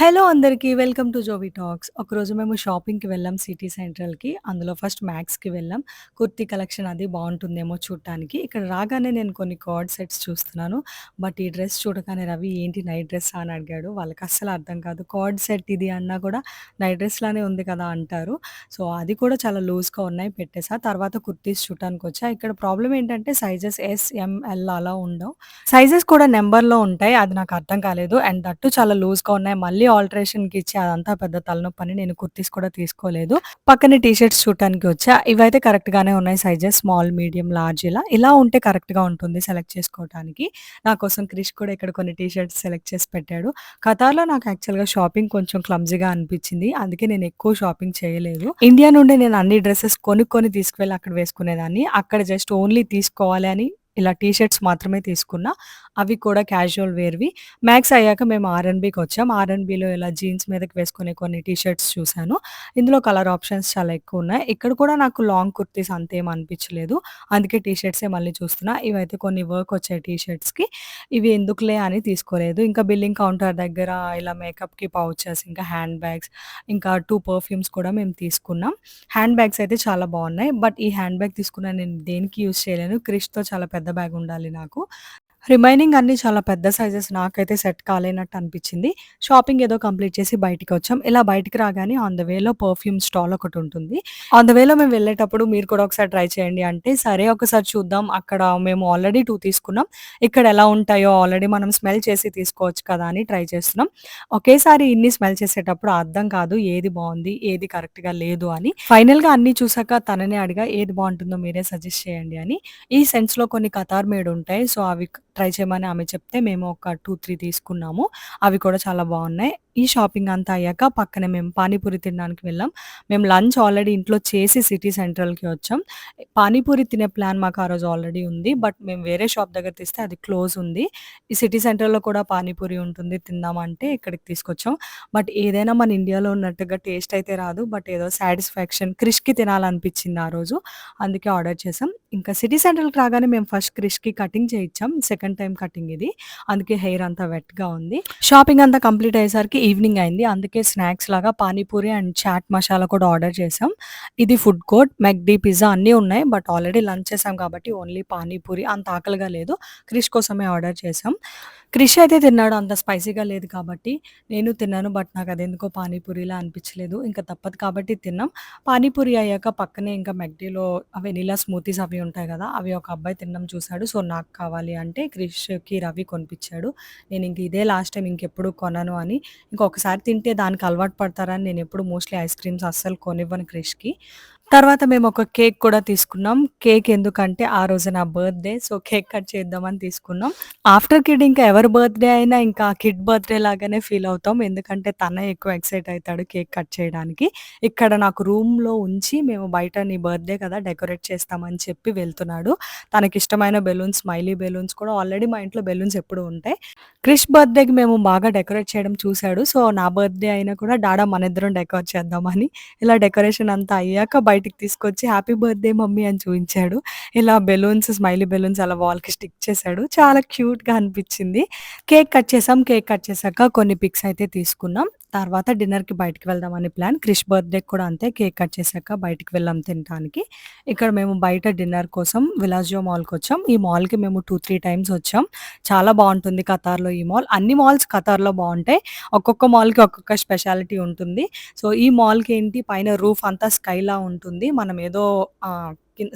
Hello అందరికీ. Welcome to Jovi talks. ఒకరోజు మేము షాపింగ్‌కి వెళ్ళాం సిటీ సెంట్రల్‌కి. అందులో ఫస్ట్ మ్యాక్స్‌కి వెళ్ళాం. కుర్తీ కలెక్షన్ అది బాగుంటుందేమో చూడటానికి. ఇక్కడ రాగానే నేను కొన్ని కార్డ్ సెట్స్ చూస్తున్నాను. బట్ ఈ డ్రెస్ చూడగానే రవి ఏంటి నైట్ డ్రెస్ అని అడిగాడు. వాళ్ళకి అస్సలు అర్థం కాదు. కార్డ్ సెట్ ఇది అన్నా కూడా నైట్ డ్రెస్ లానే ఉంది కదా అంటారు. సో, అది కూడా చాలా లూజ్‌గా ఉన్నాయి పెట్టేసా. తర్వాత కుర్తీస్ చూడటానికొచ్చా. ఇక్కడ ప్రాబ్లమ్ ఏంటంటే సైజెస్ ఎస్, ఎంఎల్ అలా ఉండవు. సైజెస్ కూడా నెంబర్లో ఉంటాయి. అది నాకు అర్థం కాలేదు. అండ్ దట్టు చాలా లూజ్‌గా ఉన్నాయి. మళ్ళీ ఆల్టరేషన్‌కి ఇచ్చి అదంతా పెద్ద తలనొప్పని నేను కుర్తీస్ కూడా తీసుకోలేదు. పక్కనే టీ షర్ట్స్ చూడటానికి వచ్చా. ఇవైతే కరెక్ట్‌గానే ఉన్నాయి సైజెస్ స్మాల్, మీడియం, లార్జ్ ఇలా. ఇలా ఉంటే కరెక్ట్‌గా ఉంటుంది సెలెక్ట్ చేసుకోవటానికి. నా కోసం క్రిష్ కూడా ఇక్కడ కొన్ని టీ షర్ట్స్ సెలెక్ట్ చేసి పెట్టాడు. ఖతార్‌లో నాకు యాక్చువల్‌గా షాపింగ్ కొంచెం క్లమ్జీగా అనిపించింది. అందుకే నేను ఎక్కువ షాపింగ్ చేయలేదు. ఇండియా నుండి నేను అన్ని డ్రెస్సెస్ కొనుక్కొని తీసుకువెళ్ళి అక్కడ వేసుకునేదాన్ని. అక్కడ జస్ట్ ఓన్లీ తీసుకోవాలి అని ఇలా టీ షర్ట్స్ మాత్రమే తీసుకున్నా. అవి కూడా క్యాజువల్ వేర్‌వి. మ్యాక్స్ అయ్యాక మేము ఆర్ఎన్‌బీకి వచ్చాం. ఆర్ఎన్‌బీలో ఇలా జీన్స్ మీదకి వేసుకునే కొన్ని టీ షర్ట్స్ చూశాను ఇందులో కలర్ ఆప్షన్స్ చాలా ఎక్కువ ఉన్నాయి ఇక్కడ కూడా నాకు లాంగ్ కుర్తీస్ అంతేం అనిపించలేదు. అందుకే టీ షర్ట్సే మళ్ళీ చూస్తున్నా. ఇవైతే కొన్ని వర్క్ వచ్చాయి టీ షర్ట్స్‌కి. ఇవి ఎందుకులే అని తీసుకోలేదు. ఇంకా బిల్లింగ్ కౌంటర్ దగ్గర ఇలా మేకప్‌కి పౌచెస్, ఇంకా హ్యాండ్ బ్యాగ్స్, ఇంకా టూ పర్ఫ్యూమ్స్ కూడా మేము తీసుకున్నాం. హ్యాండ్ బ్యాగ్స్ అయితే చాలా బాగున్నాయి బట్ ఈ హ్యాండ్ బ్యాగ్ తీసుకున్నా నేను దేనికి యూజ్ చేయలేను. క్రిష్‌తో చాలా పెద్ద బ్యాగ్ ఉండాలి నాకు. రిమైనింగ్ అన్నీ చాలా పెద్ద సైజెస్ నాకైతే సెట్ కాలేనట్టు అనిపించింది. షాపింగ్ ఏదో కంప్లీట్ చేసి బయటికి వచ్చాం ఇలా బయటికి రాగానే ఆన్ ద వేలో పర్ఫ్యూమ్ స్టాల్ ఒకటుంటుంది. ఆన్ ద వేలో మేము వెళ్ళేటప్పుడు మీరు కూడా ఒకసారి ట్రై చేయండి అంటే, సరే ఒకసారి చూద్దాం. అక్కడ మేము ఆల్రెడీ టూ తీసుకున్నాం. ఇక్కడ ఎలా ఉంటాయో ఆల్రెడీ మనం స్మెల్ చేసి తీసుకోవచ్చు కదా అని ట్రై చేస్తున్నాం. ఒకేసారి ఇన్ని స్మెల్ చేసేటప్పుడు అర్థం కాదు ఏది బాగుంది ఏది కరెక్ట్‌గా లేదు అని. ఫైనల్‌గా అన్ని చూసాక తననే అడిగా ఏది బాగుంటుందో మీరే సజెస్ట్ చేయండి అని. ఈ సెన్స్‌లో కొన్ని కతార్ మేడ్ ఉంటాయి. సో, అవి ట్రై చేయమని ఆమె చెప్తే మేము ఒక 2, 3 తీసుకున్నాము. అవి కూడా చాలా బాగున్నాయి ఈ షాపింగ్ అంతా అయ్యాక పక్కనే మేము పానీపూరి తినడానికి వెళ్ళాం. మేము లంచ్ ఆల్రెడీ ఇంట్లో చేసి సిటీ సెంట్రల్‌కి వచ్చాం. పానీపూరి తినే ప్లాన్ మాకు ఆ రోజు ఆల్రెడీ ఉంది. బట్ మేము వేరే షాప్ దగ్గర తీస్తే అది క్లోజ్ ఉంది. ఈ సిటీ సెంటర్లో కూడా పానీపూరి ఉంటుంది తిందామంటే ఇక్కడికి తీసుకొచ్చాం. బట్ ఏదైనా మన ఇండియాలో ఉన్నట్టుగా టేస్ట్ అయితే రాదు. బట్ ఏదో సాటిస్ఫాక్షన్ క్రిష్‌కి తినాలనిపించింది ఆ రోజు. అందుకే ఆర్డర్ చేసాం. ఇంకా సిటీ సెంట్రల్‌కి రాగానే మేము ఫస్ట్ క్రిష్‌కి కటింగ్ చేయించాం. సెకండ్ టైం కటింగ్ ఇది. అందుకే హెయిర్ అంతా వెట్‌గా ఉంది. షాపింగ్ అంతా కంప్లీట్ అయ్యేసరికి ఈవినింగ్ అయింది. అందుకే స్నాక్స్ లాగా పానీపూరి అండ్ చాట్ మసాలా కూడా ఆర్డర్ చేసాం. ఇది ఫుడ్ కోర్ట్. మెక్‌డీ, పిజ్జా అన్నీ ఉన్నాయి. బట్ ఆల్రెడీ లంచ్ చేసాం కాబట్టి ఓన్లీ పానీపూరి అంత ఆకలిగా లేదు. క్రిష్ కోసమే ఆర్డర్ చేసాం. క్రిష్ అయితే తిన్నాడు అంత స్పైసీగా లేదు కాబట్టి. నేను తిన్నాను. బట్ నాకు అదెందుకో పానీపూరిలా అనిపించలేదు. ఇంకా తప్పదు కాబట్టి తిన్నాం. పానీపూరి అయ్యాక పక్కనే ఇంకా మెక్‌డీలో వెనీలా స్మూతీస్ అవి ఉంటాయి కదా! అవి ఒక అబ్బాయి తినడం చూశాడు సో, నాకు కావాలి అంటే క్రిష్‌కి రవి కొనిపించాడు. నేను ఇంక ఇదే లాస్ట్ టైం ఇంకెప్పుడు కొనను అని. ఇంకొకసారి తింటే దానికి అలవాటు పడతారని నేను ఎప్పుడు మోస్ట్‌లీ ఐస్ క్రీమ్స్ అస్సలు కొనివ్వను క్రిష్‌కి. తర్వాత మేము ఒక కేక్ కూడా తీసుకున్నాం. కేక్ ఎందుకంటే ఆ రోజు నా బర్త్‌డే. సో, కేక్ కట్ చేద్దామని తీసుకున్నాం. ఆఫ్టర్ కిడ్ ఇంకా ఎవరి బర్త్‌డే అయినా ఇంకా కిడ్ బర్త్‌డే లాగానే ఫీల్ అవుతాం. ఎందుకంటే తనే ఎక్కువ ఎక్సైట్ అవుతాడు కేక్ కట్ చేయడానికి. ఇక్కడ నాకు రూమ్‌లో ఉంచి మేము బయట నీ బర్త్‌డే కదా! డెకరేట్ చేస్తామని చెప్పి వెళ్తున్నాడు. తనకిష్టమైన బెలూన్స్, స్మైలీ బెలూన్స్ కూడా ఆల్రెడీ మా ఇంట్లో బెలూన్స్ ఎప్పుడూ ఉంటాయి. క్రిష్ బర్త్‌డేకి మేము బాగా డెకరేట్ చేయడం చూశాడు సో, నా బర్త్‌డే అయినా కూడా డాడా మన ఇద్దరం డెకరేట్ చేద్దామని ఇలా డెకరేషన్ అంతా అయ్యాక బయట బయటికి తీసుకొచ్చి హ్యాపీ బర్త్‌డే మమ్మీ అని చూపించాడు ఇలా బెలూన్స్, స్మైలీ బెలూన్స్ అలా వాల్‌కి స్టిక్ చేశాడు. చాలా క్యూట్‌గా అనిపించింది. కేక్ కట్ చేసాం. కేక్ కట్ చేశాక కొన్ని పిక్స్ అయితే తీసుకున్నాం. తర్వాత డిన్నర్‌కి బయటికి వెళ్దామని ప్లాన్. క్రిష్ బర్త్డే కూడా అంతే. కేక్ కట్ చేశాక బయటికి వెళ్ళాం తినటానికి. ఇక్కడ మేము బయట డిన్నర్ కోసం విలాజియో మాల్‌కొచ్చాం. ఈ మాల్‌కి మేము 2, 3 టైమ్స్ వచ్చాం. చాలా బాగుంటుంది ఖతార్‌లో ఈ మాల్. అన్ని మాల్స్ ఖతార్‌లో బాగుంటాయి ఒక్కొక్క మాల్‌కి ఒక్కొక్క స్పెషాలిటీ ఉంటుంది. సో, ఈ మాల్‌కి ఏంటి పైన రూఫ్ అంతా స్కైలా ఉంటుంది. మనం ఏదో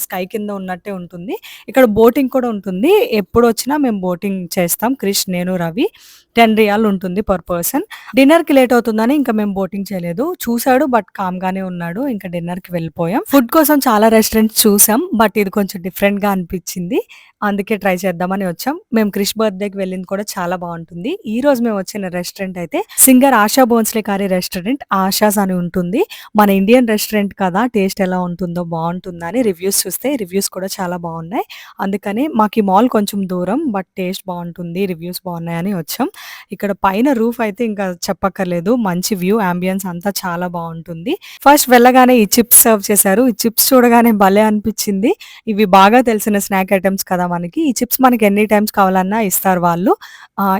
స్కై కింద ఉన్నట్టే ఉంటుంది. ఇక్కడ బోటింగ్ కూడా ఉంటుంది. ఎప్పుడు వచ్చినా మేము బోటింగ్ చేస్తాం. క్రిష్, నేను, రవి. 10 రియాల్ ఉంటుంది పర్ పర్సన్. డిన్నర్‌కి లేట్ అవుతుందని ఇంకా మేము బోటింగ్ చేయలేదు. చూశాడు బట్ కామ్‌గానే ఉన్నాడు. ఇంకా డిన్నర్‌కి వెళ్ళిపోయాం. ఫుడ్ కోసం చాలా రెస్టారెంట్స్ చూసాం. బట్ ఇది కొంచెం డిఫరెంట్‌గా అనిపించింది. అందుకే ట్రై చేద్దామని వచ్చాం. మేము క్రిష్ బర్త్‌డేకి వెళ్ళింది కూడా చాలా బాగుంటుంది ఈ రోజు మేము వచ్చిన రెస్టారెంట్ అయితే సింగర్ ఆశా భోంస్లే కారీ రెస్టారెంట్. ఆశాస్ అని ఉంటుంది. మన ఇండియన్ రెస్టారెంట్ కదా! టేస్ట్ ఎలా ఉంటుందో బాగుంటుందని రివ్యూస్ రివ్యూస్ చూస్తే రివ్యూస్ కూడా చాలా బాగున్నాయి. అందుకని మాకు ఈ మాల్ కొంచెం దూరం బట్ టేస్ట్ బాగుంటుంది రివ్యూస్ బాగున్నాయని వచ్చాం. ఇక్కడ పైన రూఫ్ అయితే ఇంకా చెప్పక్కర్లేదు మంచి వ్యూ అంబియన్స్ అంతా చాలా బాగుంటుంది. ఫస్ట్ వెళ్ళగానే ఈ చిప్స్ సర్వ్ చేశారు. ఈ చిప్స్ చూడగానే భలే అనిపించింది. ఇవి బాగా తెలిసిన స్నాక్ ఐటమ్స్ కదా మనకి. ఈ చిప్స్ మనకి ఎన్ని టైమ్స్ కావాలన్నా ఇస్తారు వాళ్ళు.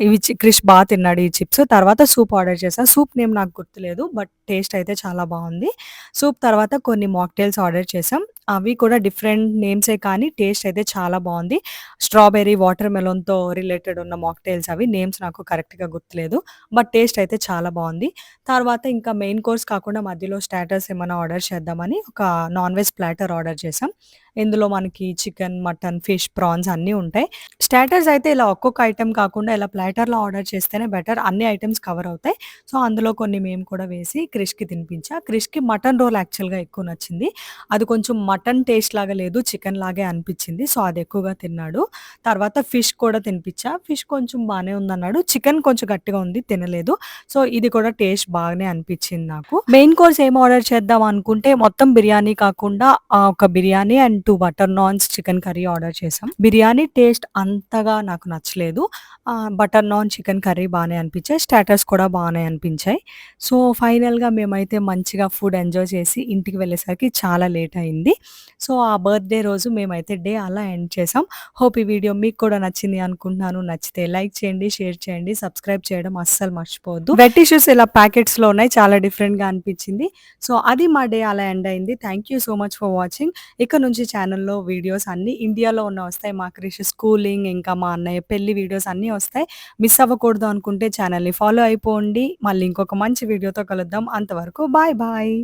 ఇవి చి- క్రిష్ బాగా తిన్నాడు ఈ చిప్స్ తర్వాత సూప్ ఆర్డర్ చేశా. సూప్ నేమ్ నాకు గుర్తులేదు బట్ టేస్ట్ అయితే చాలా బాగుంది. సూప్ తర్వాత కొన్ని మాక్టైల్స్ ఆర్డర్ చేసాం అవి కూడా డిఫరెంట్ నేమ్సే కానీ టేస్ట్ అయితే చాలా బాగుంది. స్ట్రాబెర్రీ వాటర్ మెలోన్తో రిలేటెడ్ ఉన్న మాక్టైల్స్ అవి నేమ్స్ నాకు కరెక్ట్గా గుర్తులేదు. బట్ టేస్ట్ అయితే చాలా బాగుంది. తర్వాత ఇంకా మెయిన్ కోర్స్ కాకుండా మధ్యలో స్టాటర్స్ ఏమైనా ఆర్డర్ చేద్దామని ఒక నాన్ వెజ్ ప్లాటర్ ఆర్డర్ చేసాం ఇందులో మనకి చికెన్ మటన్ ఫిష్ ప్రాన్స్ అన్నీ ఉంటాయి. స్టాటర్స్ అయితే ఇలా ఒక్కొక్క ఐటెం కాకుండా ఇలా ప్లాటర్లో ఆర్డర్ చేస్తేనే బెటర్. అన్ని ఐటమ్స్ కవర్ అవుతాయి. సో అందులో కొన్ని మేము కూడా వేసి క్రిష్కి తినిపించా. క్రిష్కి మటన్ రోల్ యాక్చువల్గా ఎక్కువ నచ్చింది. అది కొంచెం మటన్ టేస్ట్ లాగా లేదు చికెన్ లాగే అనిపించింది. సో అది ఎక్కువగా తిన్నాడు. తర్వాత ఫిష్ కూడా తినిపించా. ఫిష్ కొంచెం బాగానే ఉందన్నాడు. చికెన్ కొంచెం గట్టిగా ఉంది తినలేదు. సో ఇది కూడా టేస్ట్ బాగానే అనిపించింది నాకు. మెయిన్ కోర్స్ ఏం ఆర్డర్ చేద్దాం అనుకుంటే మొత్తం బిర్యానీ కాకుండా ఒక biryani and two butter naans chicken curry order చేసాం బిర్యానీ టేస్ట్ అంతగా నాకు నచ్చలేదు. బటర్ నాన్ చికెన్ కర్రీ బాగానే అనిపించాయి. స్టాటర్స్ కూడా బాగానే అనిపించాయి. సో ఫైనల్గా మేమైతే మంచిగా ఫుడ్ ఎంజాయ్ చేసి ఇంటికి వెళ్ళేసరికి చాలా లేట్ అయింది. సో ఆ బర్త్డే రోజు మేమైతే డే అలా ఎండ్ చేసాం. హోప్ ఈ వీడియో మీకు కూడా నచ్చింది అనుకుంటున్నాను. నచ్చితే లైక్ చేయండి షేర్ చేయండి సబ్స్క్రైబ్ చేయడం అస్సలు మర్చిపోవద్దు. వెట్ ఇష్యూస్ ఇలా ప్యాకెట్స్లో ఉన్నాయి చాలా డిఫరెంట్గా అనిపించింది. సో అది మా డే అలా ఎండ్ అయింది. Thank you so much for watching. ఇక్కడ నుంచి ఛానల్లో వీడియోస్ అన్ని ఇండియాలో ఉన్న వస్తాయి. మా క్రిష్ స్కూలింగ్ ఇంకా మా అన్నయ్య పెళ్ళి వీడియోస్ అన్నీ వస్తాయి. మిస్ అవ్వకూడదు అనుకుంటే ఛానల్ని ఫాలో అయిపోండి. మళ్ళీ ఇంకొక మంచి వీడియోతో కలుద్దాం. అంతవరకు బాయ్ బాయ్.